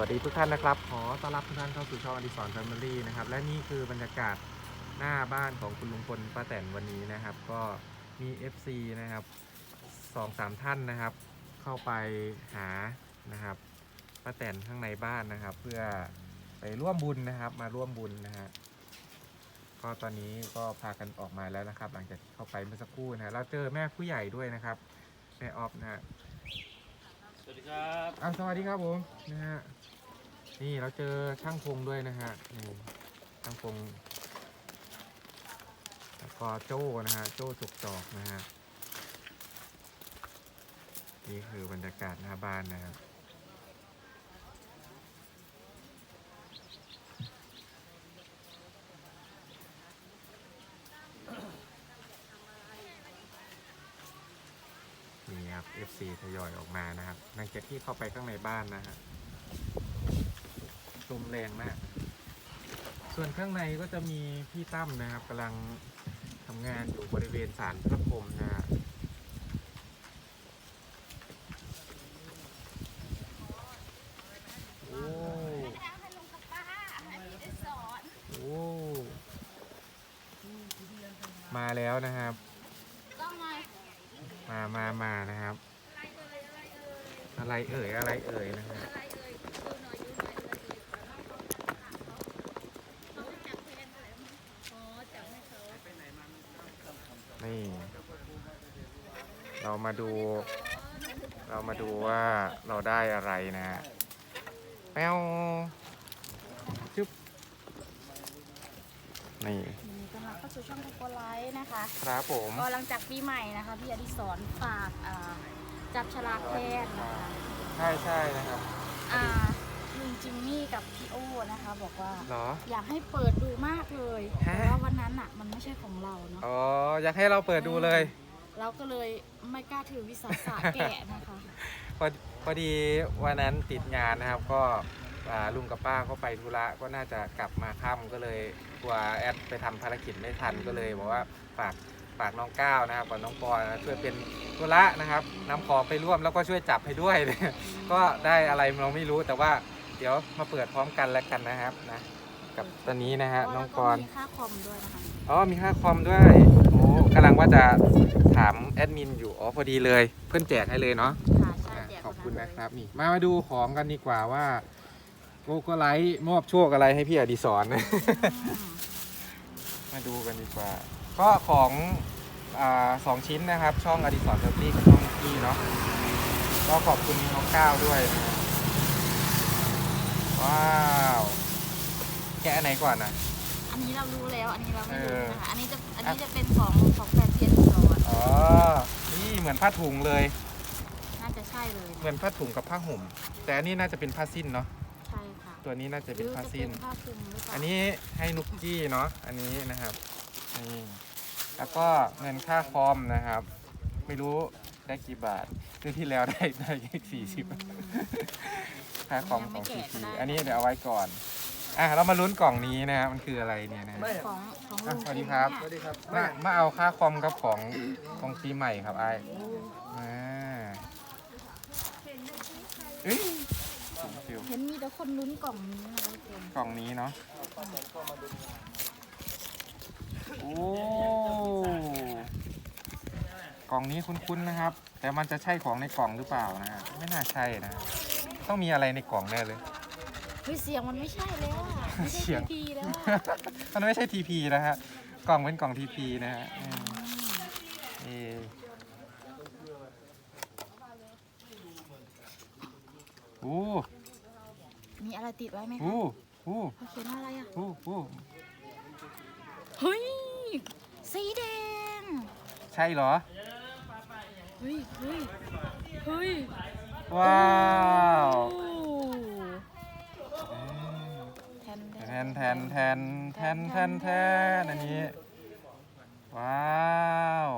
วัสดีทุกท่านนะครับ ขอต้อนรับทุกท่านเข้าสู่ช่องอดิสรแฟมิลี่นะครับ และนี่คือบรรยากาศหน้าบ้านของคุณลุงพลป้าแตนวันนี้นะครับ ก็มี FC นะครับสองสามท่านนะครับ เข้าไปหานะครับป้าแตนข้างในบ้านนะครับ เพื่อไปร่วมบุญนะครับ มาร่วมบุญนะฮะก็ตอนนี้ก็พากันออกมาแล้วนะครับ หลังจากที่เข้าไปเมื่อสักครู่นะฮะเราเจอแม่ผู้ใหญ่ด้วยนะครับแม่ออฟนะฮะสวัสดีครับอะสวัสดีครับผมนะฮะ นี่เราเจอช่างพงด้วยนะฮะนี่ช่างพงแล้วก็โจ้นะฮะโจ้จุกจอกนะฮะนี่คือบรรยากาศหน้าบ้านนะครับนี่ครับ FC ทยอยออกมานะครับหลังจากที่เข้าไปข้างในบ้านนะฮะ ลมแรงมาก ส่วนข้างในก็จะมีพี่ตั้มนะครับกำลังทำงานอยู่บริเวณศาลพระพรหมนะฮะโอ้โอ้มาแล้วนะครับ มามามานะครับ อะไรเอ่ยอะไรเอ่ยอะไรเอ่ยอะไรเอ่ยนะฮะ อะไรเอ่ยดูหน่อยดูหน่อยอะไรเอ่ยเขาจับแทนอะไรมั้งอ๋อจับให้เขา นี่ เรามาดู เรามาดูว่าเราได้อะไรนะฮะแป้วชึบนี่ยินดีต้อนรับเข้าสู่ช่องโกโกไลท์นะคะ ครับผมก็หลังจากปีใหม่นะคะ พี่อดิศรฝากอ่าจับฉลากแทนนะคะ ใช่ใช่นะครับ อ่าลุง จิมมี่กับพี่โอ้นะคะ บอกว่า เหรอ อยากให้เปิดดูมากเลยฮะแต่ว่าวันนั้นอะมันไม่ใช่ของเราเนาะอ๋อ อยากให้เราเปิดดูเลย เราก็เลยไม่กล้าถือวิสาสะแกะนะคะ พอพอดีวันนั้นติดงานนะครับก็อ่าลุงกับป้าก็ไปธุระก็น่าจะกลับมาค่ำก็เลยกลัวแอดไปทำภารกิจไม่ทันก็เลยบอกว่าฝากฝากน้องก้าวนะครับกับน้องปอนนะช่วยเป็นธุระนะครับนำของไปร่วมแล้วก็ช่วยจับให้ด้วย ก็ได้อะไรเราไม่รู้แต่ว่า เดี๋ยวมาเปิดพร้อมกันแล้วกันนะครับนะกับตอนนี้นะฮะน้องปอนแล้วก็มีค่าคอมด้วยนะคะอ๋อมีค่าคอมด้วยโอ้กำลังว่าจะถามแอดมินอยู่อ๋อพอดีเลย เพื่อนแจกให้เลยเนาะค่ะใช่อะแจกขอบคุณนนะนั้นครับนี่มามาดูของกันดีกว่าว่าโกโกไลท์มอบโชคอะไรให้พี่อดิศรเลยอืมมาดูกันดีกว่า ก็ของอ่าสองชิ้นนะครับ ช่องอดิศรเทอร์ตี้กับช่องพี่เนาะก็ขอบคุณน้องก้าวด้วยนะ ว้าวแกะอันไหนก่อนนะอันนี้เรารู้แล้ว อันนี้เราไม่รู้เออนะคะ อันนี้จะ อันนี้จะเป็นของของแฟนเพียรสอนอ๋อ นี่เหมือนผ้าถุงเลย น่าจะใช่เลย เหมือนผ้าถุงกับผ้าห่ม แต่อันนี้น่าจะเป็นผ้าสิ้นเนาะ ใช่ค่ะ ตัวนี้น่าจะหเป็รืนอผ้าจะสิ้เป็นนผ้าคลุมหรือเปล่าอันนี้ให้นุกกี้เนาะ อันนี้นะครับ นี่ แล้วก็เงินค่าคอมนะครับ ไม่รู้ได้กี่บาทคือที่แล้วได้ได้สี่สิบ ค่าคอมของทีทีอันนี้เดี๋ยวเอาไว้ก่อน อะเรามาลุ้นกล่องนี้นะครับมันคืออะไรเนี่ยนะ ของของอะลุงสวัสดีครับเนี่ยสวัสดีครับมามาเอาค่าคอมกับของของปีใหม่ครับไอ้อ่าเอ้ยฟิวเห็นมีแต่คนลุ้นกล่องนี้นะคะทุกคนกล่องนี้เนาะโอ้กล่องนี้คุ้นๆนะครับ แต่มันจะใช่ของในกล่องหรือเปล่านะฮะไม่น่าใช่นะ ต้องมีอะไรในกล่องแน่เลย เฮ้ยเสียงมันไม่ใช่แล้วอะไม่เสีใช่ยง พีแล้วอะมันไม่ใช่ทีพีนะฮะ กล่องเป็นกล่องทีพีนะฮะอืมเอโอ้มีอะไรติดไว้ไหมโอ้คะโอ้เขาเขียนว่าอะไรอะโอ้โอ้เฮ้ยสีแดงใช่เหรอ เฮ้ยเฮ้ยเฮ้ย ว้าวโอ้อืมแทนแทนแทนแทนแทนแทนแทนอันนี้ ว้าว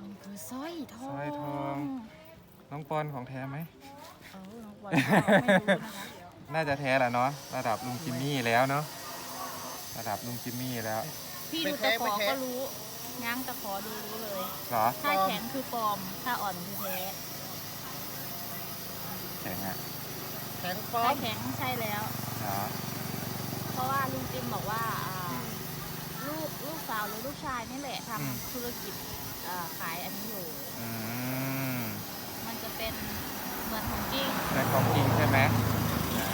มันคือสร้อยทองสร้อยทอง น้องปอนของแท้ไหม เออน้องบอลก็ไม่รู้นะคะ น่าจะแท้แหละเนาะ ระดับลุงจิมมี่แล้วเนาะ ระดับลุงจิมมี่แล้ว พี่ดูตะขอก็รู้ ง้างตะขอดูรู้เลย เหรอถ้าแข็งคือปลอม ถ้าอ่อนคือแท้แขข็งอะแข็งๆป้อไส้มแข็งใช่แล้วเนาะเพราะว่าลุงจิมบอกว่าอ่าลูกลูกสาวหรือลูกชายนี่แหละทำธุรกิจอ่าขายอันนี้อยู่ อืมมันจะเป็นเหมือนของจริงเป็นของจริงใช่ไหมอ่า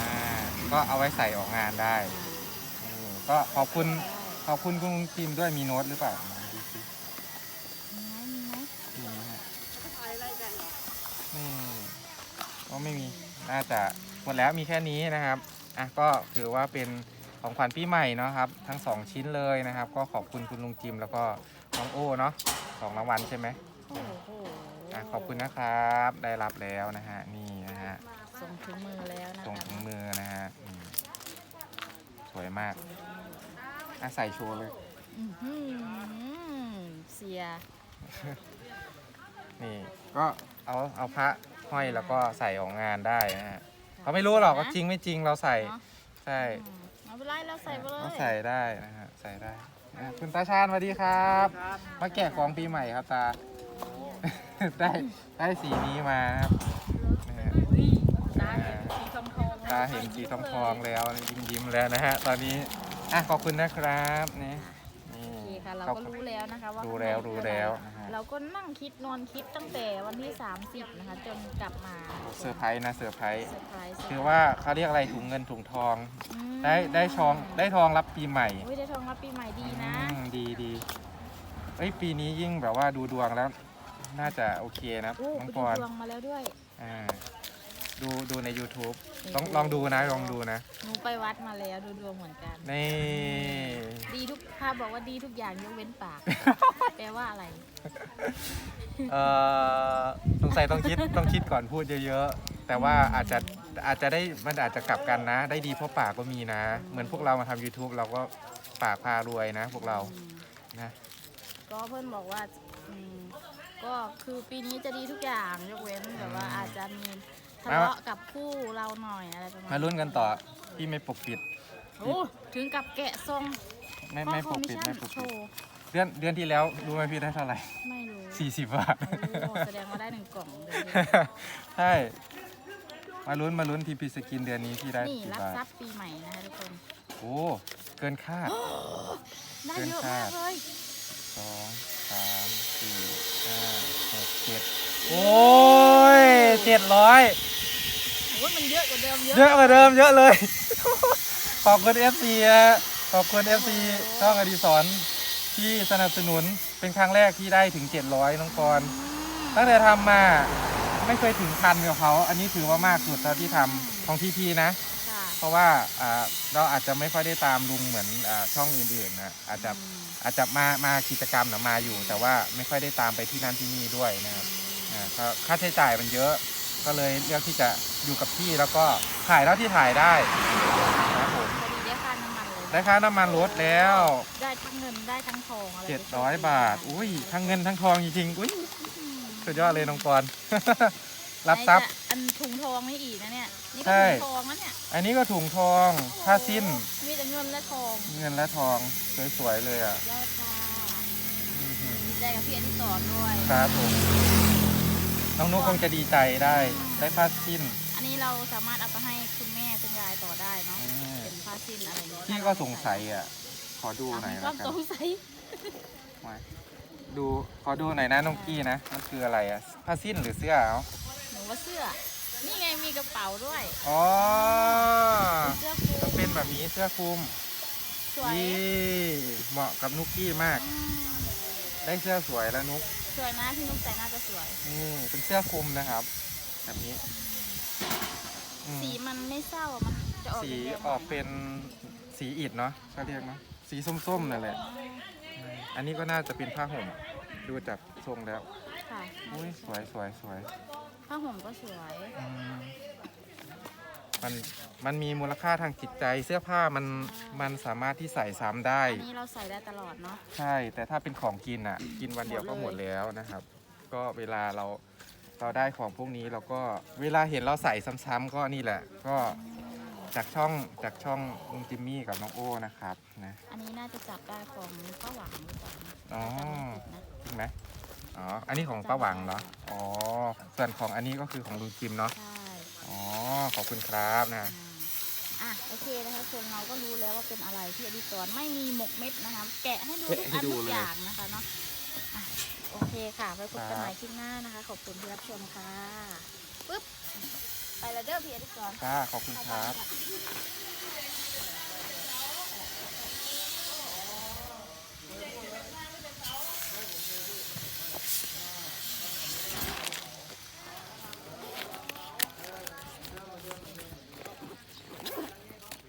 ก็เอาไว้ใส่ออกงานได้อืมก็ขอบคุณขอบคุณคุณลุงจิมด้วยมีโน้ตหรือเปล่าดูสิ มีไหมมีไหม มีไหมฮะนี่ก็ ไม่มีน่าจะหมดแล้วมีแค่นี้นะครับอะก็ถือว่าเป็นของขวัญปีใหม่เนาะครับ ทั้งสองชิ้นเลยนะครับ ก็ขอบคุณคุณลุงจิมแล้วก็น้องโอ้เนาะสองรางวัลใช่ไหมโอ้โหอะขอบคุณนะครับ ได้รับแล้วนะฮะนี่นะฮะส่งถึงมือแล้วนะส่งคะถึงมือนะฮะอืมสวยมากอะใส่โชว์เลย อื้อหือเสียนี่ก็เอาเอาพระ ห้อยแล้วก็ใส่ออกงานได้นะฮะเขาไม่รู้หรอกว่าจริงไม่จริงเราใส่เนอะ ใช่อืมเอาไปไล่เราใส่ไปเลยก็ใส่ได้นะฮะใส่ได้อะคุณตาชาญสวัสดีครับ มาแกะของปีใหม่ครับตา ได้ได้สีนี้มาครับนะฮะ ตาเห็นสีทองทองตาเห็นสีทองทองๆแล้วยิ้มยิ้มๆแล้วนะฮะ ตอนนี้อะขอบคุณนะครับ นี่นี่โอ เคค่ะเราขอบก็คุณรู้แล้วนะคะว่ารู้แล้วข้างในรู้แล้วนะฮะเราก็นั่งคิดนอนคิดตั้งแต่วันที่ 30 นะคะ จนกลับมาเซอร์ไพรส์นะเซอร์ไพรส์เซอร์ไพรส์คือว่าเขาเรียกอะไรถุงเงินถุงทอง อืมได้ได้ทองได้ทองรับปีใหม่อุ้ยได้ทองรับปีใหม่ดีนะ อืมดีดีเอ้ยปีนี้ยิ่งแบบว่าดูดวงแล้ว น่าจะโอเคนะโอ้น้องไปปดูอนดวงมาแล้วด้วย อ่า ดูดูใน YouTube นี่ต้องลองดูนะลองดูนะหนูไปวัดมาแล้วดูดวงเหมือนกัน นี่ ดีทุกภาพบอกว่าดีทุกอย่างยกเว้นปาก แปลว่าอะไร เอ่อสงสัยต้องคิดต้องคิดก่อนพูดเยอะๆ แต่ว่าอาจจะอาจจะได้มันอาจจะกลับกันนะ ได้ดีเพราะปากก็มีนะ เหมือนพวกเรามาทำ YouTube เราก็ปากพารวยนะ พวกเราอืมนะก็เพื่อนบอกว่าอืมก็คือปีนี้จะดีทุกอย่างยกเว้นแบบว่าอาจจะมี ทะเลาะกับคู่เราหน่อยอะไรประมาณมาลุ้นกันต่อพี่ไม่ปกปิด โอ้ถึงกับแกะทรงไม่ข้อไม่คปอกมมิชปิดชั่นไม่ปกโชปิดว์เดือนเดือนที่แล้วรู้ไหมพี่ได้เท่าไหร่ไม่รู้สี่สิบบาท โอ้แสดงว่าได้หนึ่งกล่องเลยใช่ มาลุ้นมาลุ้นทีพีสกินเดือนนี้พี่ได้นี่กี่รับบาททรัพย์ปีใหม่นะคะทุกคน โอ้เกินคาด ได้เยอะมากเลยสองสามสี่ห้าหกเจ็ดโอ้ยเจ็ดร้อย โอ้ยมันเยอะกว่าเดิมเยอะเยอะกว่าเดิมเยอะเลย ขอบคุณ FC ฮะขอบคุณ FC ช่องอดีศรที่สนับสนุนเป็นครั้งแรกที่ได้ถึง 700น้องกรณ์ตั้งแต่ทำมาไม่เคยถึงพันกับเขา อันนี้ถือว่ามากสุดเท่าที่ทำของทีพีนะ ค่ะเพราะว่าอ่าเราอาจจะไม่ค่อยได้ตามลุงเหมือนอาช่องอื่นๆนะอาจจะอืมอาจจะมามากิจกรรมนะมาอยู่ แต่ว่าไม่ค่อยได้ตามไปที่นั่นที่นี่ด้วยนะครับอ่าก็ค่าใช้จ่ายมันเยอะ ก็เลยเลือกที่จะอยู่กับที่แล้วก็ถ่ายเท่าที่ถ่ายได้นะครับผมพอดีได้ค่าน้ำมันเลยได้ค่าน้ำมันลดแล้วได้ทั้งเงินได้ทั้งทองอะไร700บาท อุ้ยทั้งเงินทั้งทองจริงๆอุ้ยสุดยอดเลยน้องกรณ์รับทรัพย์ไหนจะอันถุงทองนี่อีกนะเนี่ยนี่ใช่ก็ถุงทองนะเนี่ยอันนี้ก็ถุงทองผ้าสิ้นมีแต่เงินและทอง เงินและทองสวยๆเลยอะยอดค่ะอื้อหือดีใจกับพี่อดิศรด้วยครับผม น้องนุ๊กคงจะดีใจได้ ได้ผ้าสิ้น อันนี้เราสามารถเอาไปให้คุณแม่คุณยายต่อได้เนาะ อืม เป็นผ้าสิ้นอะไรอย่างเงี้ยพี่ก็สงสัยอะ ขอดูหน่อยมีคแล้ววามกันสงสัย มาดู ขอดูหน่อยนะน้องกี้นะ มันคืออะไรอะ ผ้าสิ้นหรือเสื้อเอาหนูว่าเสื้อ นี่ไงมีกระเป๋าด้วย อ๋อเสื้อคลุจะมเป็นแบบนี้เสื้อคลุมสวยนี่เหมาะกับนุกกี้มาก อืมได้เสื้อสวยแล้วนุก สวยนะพี่นุ๊กใส่น่าจะสวยนี่เป็นเสื้อคลุมนะครับ แบบนี้อืมสีมันไม่เศร้าอะมันจะออกสีแดงๆออกเป็นสีอิฐเนาะเขาเรียกเนาะสีส้มๆนั่นแหละ อันนี้ก็น่าจะเป็นผ้าห่มดูจากทรงแล้วค่ะอุ้ยสวยสวยสวยผ้าห่มก็สวย อืม มันมันมีมูลค่าทางจิตใจเสื้อผ้ามันมันสามารถที่ใส่ซ้ำได้ อันนี้เราใส่ได้ตลอดเนาะ ใช่ แต่ถ้าเป็นของกินอะ กินวันเดียวก็หมดแล้วนะครับ ก็เวลาเราเราได้ของพวกนี้เราก็เวลาเห็นเราใส่ซ้ำๆก็นี่แหละ ก็จากช่องจากช่องลุงจิมมี่กับน้องโอ้นะครับนะอันนี้น่าจะจับได้ของป้าหวังหรือเปล่านะอ๋อจำไม่ผิดนะจริงไหมอ๋ออันนี้ของป้าหวังเนาะอ๋อส่วนของอันนี้ก็คือของลุงจิมเนาะใช่อ๋อ ขอบคุณครับนะอืมอะโอเคนะคะคนเราก็รู้แล้วว่าเป็นอะไรที่อดิศรไม่มีหมกเม็ดนะคะแกะให้ดูทุกอันทุกอย่างนะคะเนาะอะโอเคค่ะไว้พบกันใหม่คลิปหน้านะคะ ขอบคุณที่รับชมค่ะปึ๊บไปแล้วเด้อพี่อดิศรค่ะขอบคุณครับ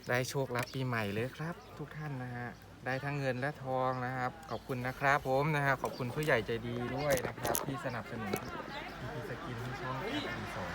ได้โชครับปีใหม่เลยครับ ทุกท่านนะฮะได้ทั้งเงินและทองนะครับ ขอบคุณนะครับผมนะฮะขอบคุณผู้ใหญ่ใจดีด้วยนะครับ ที่สนับสนุนพีพีสกินที่ช่องดีสอง